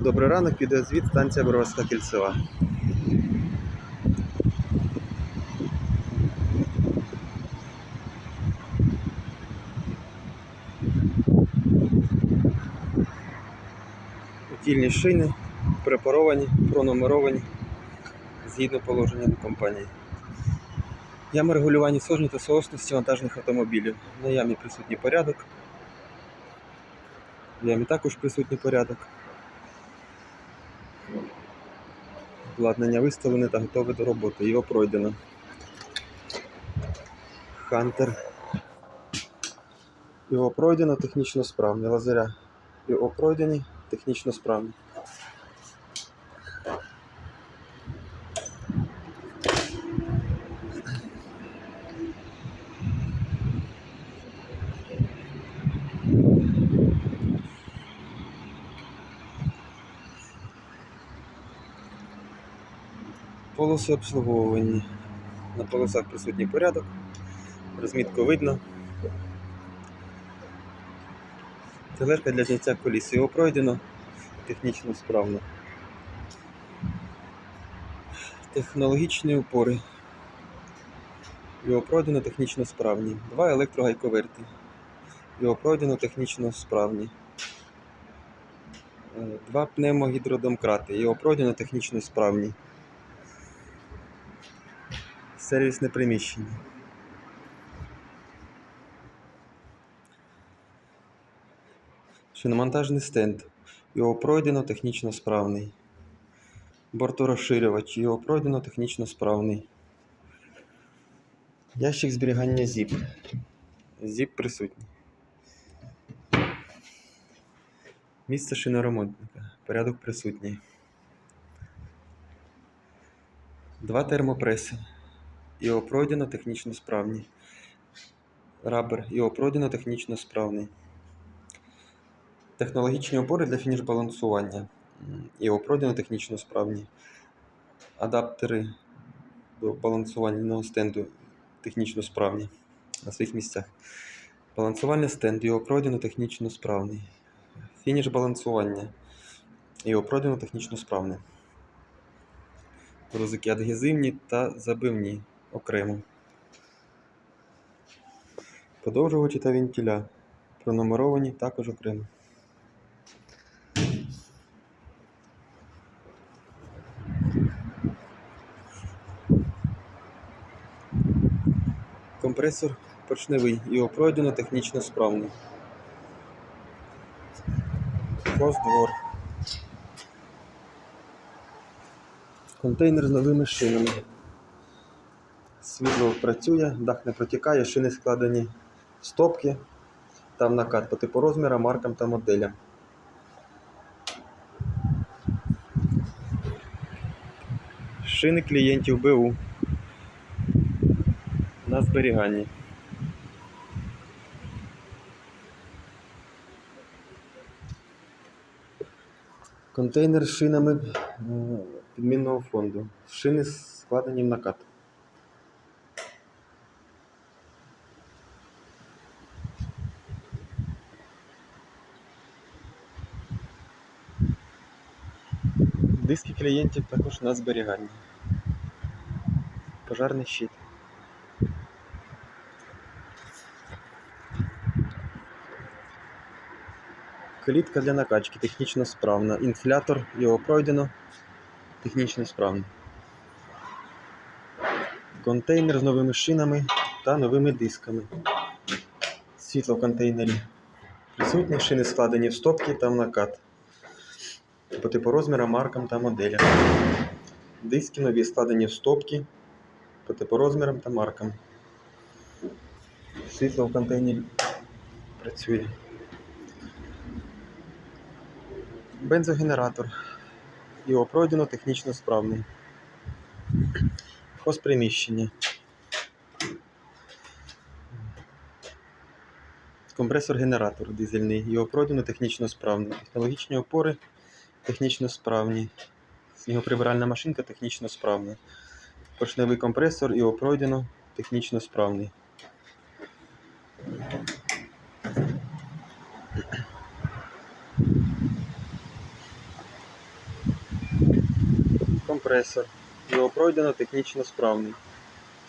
Добрий ранок, відеозвіт, станція Боровська кільцева. Утільні шини препаровані, пронумеровані згідно положенням компанії. Ями регулювання сожні та соосності вантажних автомобілів. На ямі присутній порядок. В ямі також присутній порядок. Обладнання виставлене та готове до роботи. Його пройдено. Хантер. Його пройдено технічно справні. Лазаря. Його пройдені технічно справні. Полоси обслуговування. На полосах присутній порядок. Розмітку видно. Тележка для зняття коліс. Його пройдено технічно справно. Технологічні опори. Його пройдено технічно справні. Два електрогайковерти. Його пройдено технічно справні. Е, Два пневмогідродомкрати. Його пройдено технічно справні. Сервісне приміщення. Шиномонтажний стенд. Його пройдено технічно справний. Борторозширювач. Його пройдено технічно справний. Ящик зберігання ZIP. ZIP присутній. Місце шиноремонтника. Порядок присутній. Два термопреси. Його пройдено технічно справні. Рабер. Його пройдено технічно справний. Технологічні опори для фініш-балансування. Його пройдено технічно справні. Адаптери до балансувального стенду технічно справні на своїх місцях. Балансувальний стенд. Його пройдено технічно справний. Фініш балансування. Його пройдено технічно справне. Грузики адгезивні та забивні окремо. Подовжувачі та вентиля. Пронумеровані також окремо. Компресор поршневий. Його пройдено технічно справний. Хоздвор. Контейнер з новими шинами. Світло працює, дах не протікає, шини складені в стопки. Там накат по типу розміра, маркам та моделям. Шини клієнтів БУ. На зберіганні. Контейнер з шинами підмінного фонду. Шини складені в накат. Диски клієнтів також на зберігання. Пожарний щит. Клітка для накачки технічно справна. Інфлятор його пройдено. Технічно справний. Контейнер з новими шинами та новими дисками. Світло в контейнері. Присутні шини складені в стопки та в накат. По типу маркам та моделям. Диски нові складені в стопки по типу розмірам та маркам. Світло в контейнері працює. Бензогенератор. Його пройдено технічно справний. Хозприміщення. Компресор-генератор дизельний. Його пройдено технічно справний. Технологічні опори технічно справні. Снігоприбиральна машинка технічно справна. Поршневий компресор, його пройдено технічно справний. компресор. Його пройдено технічно справний.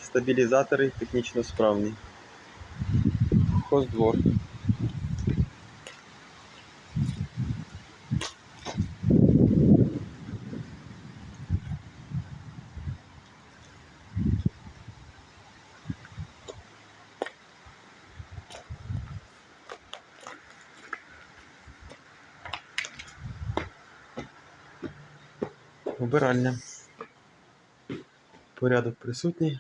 Стабілізатори технічно справні. Хоздвор. Убиральня. Порядок присутній.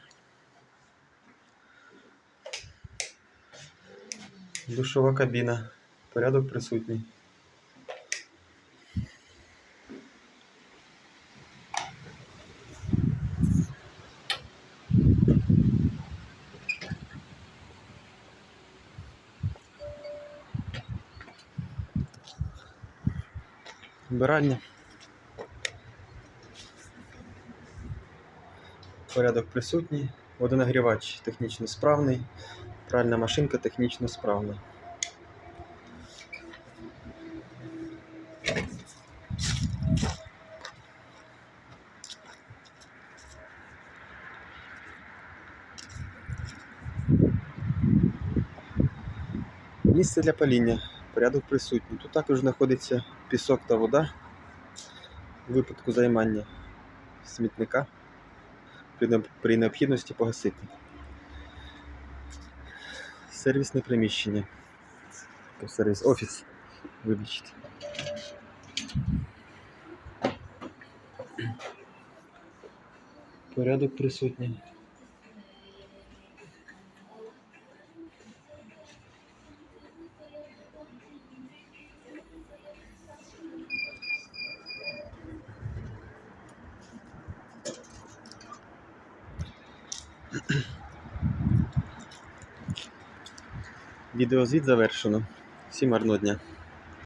Душова кабіна. Порядок присутній. Вбиральня. Порядок присутній. Водонагрівач технічно справний. Пральна машинка технічно справна. Місце для паління. Порядок присутній. Тут також знаходиться пісок та вода у випадку займання смітника при необхідності погасити. Сервісне приміщення. Сервіс офіс. Вибачте. Порядок присутній. Відеозвіт завершено. Всім гарного дня.